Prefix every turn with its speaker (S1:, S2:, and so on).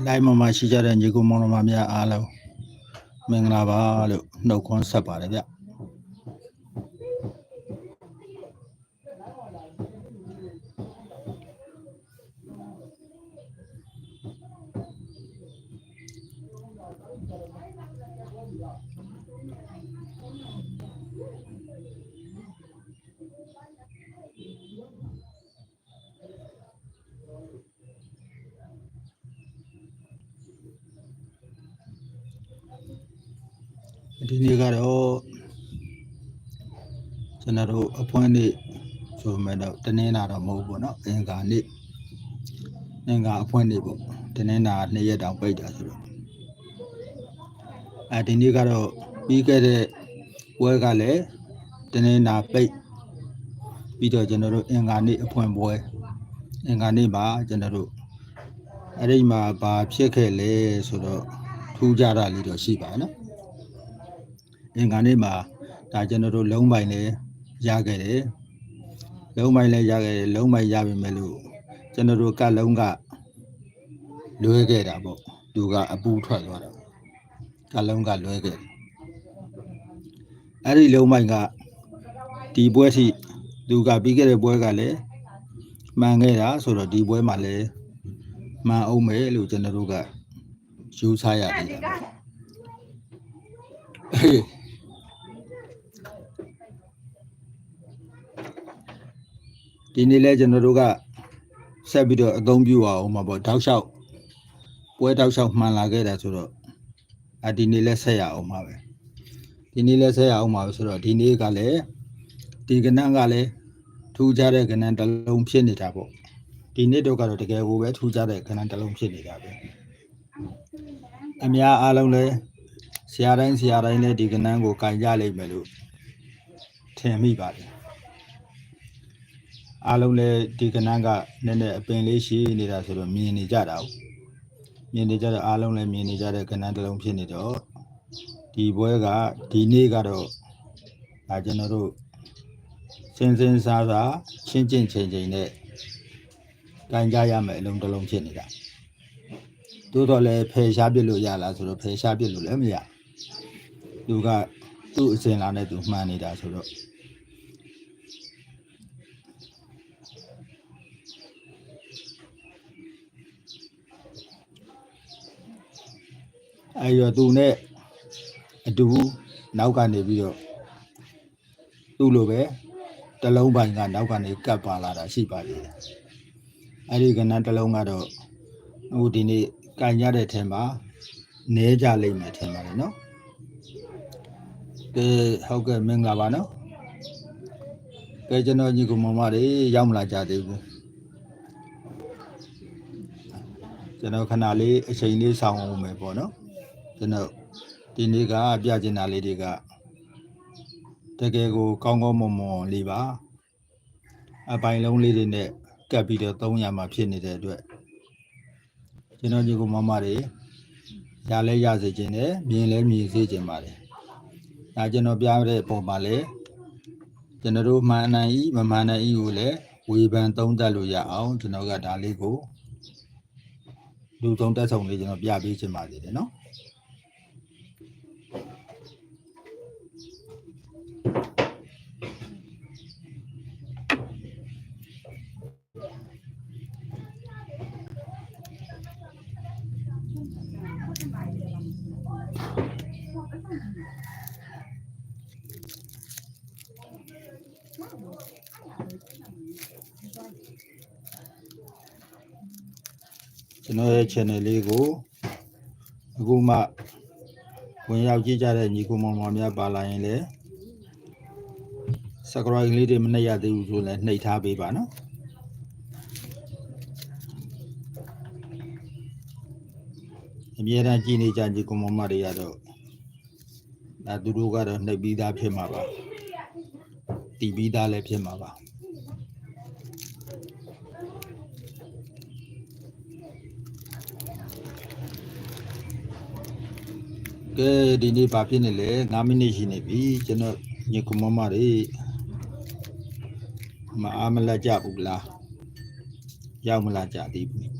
S1: အလိုက်မမရှိကြတဲ့ညီကိုမောင်နှမများအားလုံးမင်္ဂလာပါလို့နှုတ်ခွန်းဆက်ပါတယ်ဗျ ဒီနေ့ကတော့ကျွန်တော်တို့အဖွင့်နေ့ဆိုမှတော့တနင်္လာတော့မဟုတ်ဘူးเนาะအင်္ဂါနေ့အင်္ဂါအဖွင့်နေ့ပေါ့တနင်္လာနေ့ရက်တောင်ပိတ်တာဆိုတော့အဲဒီနေ့ကတော့ပြီးခဲ့တဲ့ဝဲကလည်းတနင်္လာပိတ်ပြီးတော့ကျွန်တော်တို့အင်္ဂါနေ့အဖွင့်ပွဲအင်္ဂါနေ့မှာကျွန်တော်တို့အဲ့ဒီမှာဘာဖြစ်ခဲ့လဲဆိုတော့ထူးခြားတာလေးတော့ရှိပါနော် အင်္ဂါနေ့မှာဒါကျွန်တော်တို့လုံးပိုင်လည်းရခဲ့တယ်လုံးပိုင်လည်းရခဲ့တယ်လုံးပိုင်ရပြီမဲ့လို့ကျွန်တော်တို့ကတ်လုံးကလွဲခဲ့တာပေါ့သူကအပူထွက်သွားတာကတ်လုံးကလွဲခဲ့တယ်အဲ့ဒီလုံးပိုင်ကဒီပွဲထိသူကပြီးခဲ့တဲ့ပွဲကလည်းမှန်ခဲ့တာဆိုတော့ဒီပွဲမှာလည်းမှန်အောင်မယ်လို့ကျွန်တော်တို့ကယူဆရသေးတယ် ဒီနေ့လဲကျွန်တော်တို့ကဆက်ပြီးတော့အသုံးပြုအောင်မှာပေါ့တောက်လျှောက်ပွဲတောက်လျှောက်မှန်လာခဲ့တယ်ဆိုတော့အဒီနေ့လဲဆက်ရအောင်မှာပဲဒီနေ့လဲဆက်ရအောင်မှာပဲဆိုတော့ဒီနေ့ကလည်းဒီကနန်းကလည်းထူးခြားတဲ့ကနန်းတစ်လုံးဖြစ်နေတာပေါ့ဒီနေ့တော့ကတော့တကယ်ကိုပဲထူးခြားတဲ့ကနန်းတစ်လုံးဖြစ်နေတာပဲအများအားလုံးလဲဆရာတိုင်းဆရာတိုင်းလဲဒီကနန်းကိုကင်ကြလိမ့်မယ်လို့ထင်မိပါတယ် အားလုံးလည်းဒီကနန်းကနည်းနည်းအပင်လေးရှိနေတာဆိုတော့မြင်နေကြတာ哦မြင်နေကြတဲ့အားလုံးလည်းမြင်နေကြတဲ့ကနန်းတစ်လုံးဖြစ်နေတော့ဒီဘွဲကဒီနေ့ကတော့ဒါကျွန်တော်တို့စင်စင်စားစားရှင်းကျင်ချိန်ချိန်နဲ့ကန်ကြရမယ်အလုံးတစ်လုံးဖြစ်နေတာသို့တော်လည်းဖယ်ရှားပြစ်လို့ရလားဆိုတော့ဖယ်ရှားပြစ်လို့လည်းမရသူကသူ့အစဉ်လာနဲ့သူမှန်နေတာဆိုတော့ အဲရသူနဲ့အတူနောက်ကနေပြီးတော့သူ့လိုပဲတလုံးပိုင်ကနောက်ကနေကပ်ပါလာတာရှိပါသေးတယ်အဲဒီကဏ္ဍတလုံးကတော့ဟိုဒီနေ့ကန်ရတဲ့ထဲမှာနဲကြလိမ့်မယ်ထင်ပါတယ်နော်ကဲဟုတ်ကဲ့မင်္ဂလာပါနော်ကဲကျွန်တော်ညီကောင်မမတွေရောက်မလာကြသေးဘူးကျွန်တော်ခဏလေးအချိန်လေးဆောင်အောင်မယ်ပေါ့နော် ကျွန်တော်ဒီနေ့ကပြချင်တာလေးတွေကတကယ်ကိုကောင်းကောင်းမွန်မွန်လေးပါအပိုင်လုံးလေးတွေနဲ့ကပ်ပြီးတော့300မှာဖြစ်နေတဲ့အတွက်ကျွန်တော်ညီကိုမမတွေရလဲရစေခြင်းနဲ့မြင်လဲမြင်စေခြင်းပါတယ်ဒါကျွန်တော်ပြတဲ့ပုံမှာလဲကျွန်တော်တို့မှန်နိုင်ဤမမှန်နိုင်ဤကိုလည်းဝေဖန်သုံးသပ်လို့ရအောင်ကျွန်တော်ကဒါလေးကိုလူသုံးတက်ဆောင်လေးကျွန်တော်ပြပေးခြင်းပါသေးတယ်နော် ကျွန်တော်ရဲ့ channel လေးကိုအခုမှဝင်ရောက်ကြည့်ကြတဲ့ညီကိုမောင်မောင်များပါလာရင်လည်း subscribe လေးတွေမနှိပ်ရသေးဘူးဆိုလည်းနှိပ်ထားပေးပါနော်အမြဲတမ်းကြည့်နေကြညီကိုမောင်မတွေကတော့ဒါသူတို့ကတော့နှိပ်ပြီးသားဖြစ်မှာပါတီးပြီးသားလည်းဖြစ်မှာပါ ကဲဒီနေ့ဘာဖြစ်နေလဲ9မိနစ်ရှိနေပြီကျွန်တော်ညီကမမတွေမအားမလက်ကြဘူးလားရောက်မလာကြသေးဘူး